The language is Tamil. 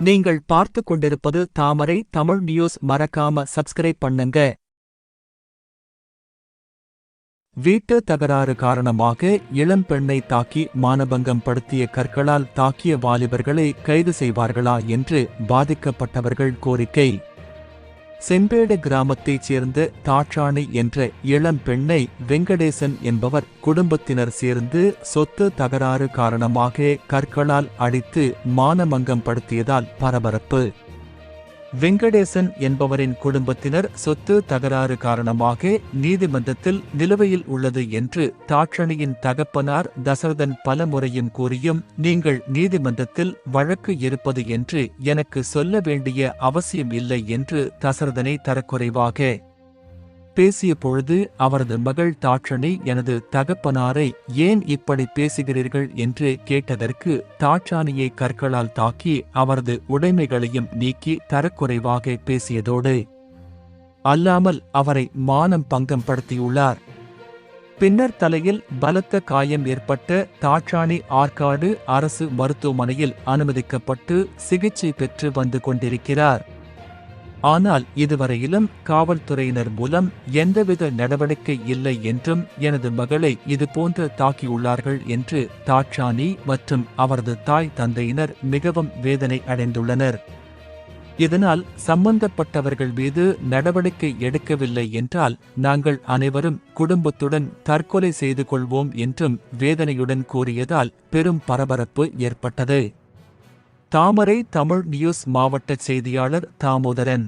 நீங்கள் பார்த்து கொண்டிருப்பது தாமரை தமிழ் நியூஸ். மறக்காம சப்ஸ்கிரைப் பண்ணுங்க. வீட்டு தகராறு காரணமாக இளம் பெண்ணை தாக்கி மானபங்கம் படுத்திய கற்களால் தாக்கிய வாலிபர்களை கைது செய்வார்களா என்று பாதிக்கப்பட்டவர்கள் கோரிக்கை. செம்பேடு கிராமத்தைச் சேர்ந்த தாட்சாணி என்ற இளம் பெண்ணை வெங்கடேசன் என்பவர் குடும்பத்தினர் சேர்ந்து சொத்து தகராறு காரணமாக கற்களால் அடித்து மானமங்கம் படுத்தியதால் பரபரப்பு. வெங்கடேசன் என்பவரின் குடும்பத்தினர் சொத்து தகராறு காரணமாக நீதிமன்றத்தில் நிலுவையில் உள்ளது என்று தாட்சணியின் தகப்பனார் தசரதன் பல முறையும் கூறியும் நீங்கள் நீதிமன்றத்தில் வழக்கு இருப்பது என்று எனக்கு சொல்ல வேண்டிய அவசியம் இல்லை என்று தசரதனை தரக்குறைவாக பேசிய பொழுது அவரது மகள் தாட்சணி எனது தகப்பனாரை ஏன் இப்படி பேசுகிறீர்கள்? என்று கேட்டதற்கு தாட்சாணியை கற்களால் தாக்கி அவரது உடைமைகளையும் நீக்கி தரக்குறைவாக பேசியதோடு அல்லாமல் அவரை மானம் பங்கம் படுத்தியுள்ளார் பின்னர் தலையில் பலத்த காயம் ஏற்பட்ட தாட்சாணி ஆற்காடு அரசு மருத்துவமனையில் அனுமதிக்கப்பட்டு சிகிச்சை பெற்று வந்து கொண்டிருக்கிறார். ஆனால் இதுவரையிலும் காவல்துறையினர் மூலம் எந்தவித நடவடிக்கை இல்லை என்றும் எனது மகளை இதுபோன்று தாக்கியுள்ளார்கள் என்று தாட்சானி மற்றும் அவரது தாய் தந்தையினர் மிகவும் வேதனை அடைந்துள்ளனர். இதனால் சம்பந்தப்பட்டவர்கள் மீது நடவடிக்கை எடுக்கவில்லை என்றால் நாங்கள் அனைவரும் குடும்பத்துடன் தற்கொலை செய்து கொள்வோம் என்றும் வேதனையுடன் கூறியதால் பெரும் பரபரப்பு ஏற்பட்டது. தாமரை தமிழ் நியூஸ் மாவட்ட செய்தியாளர் தாமோதரன்.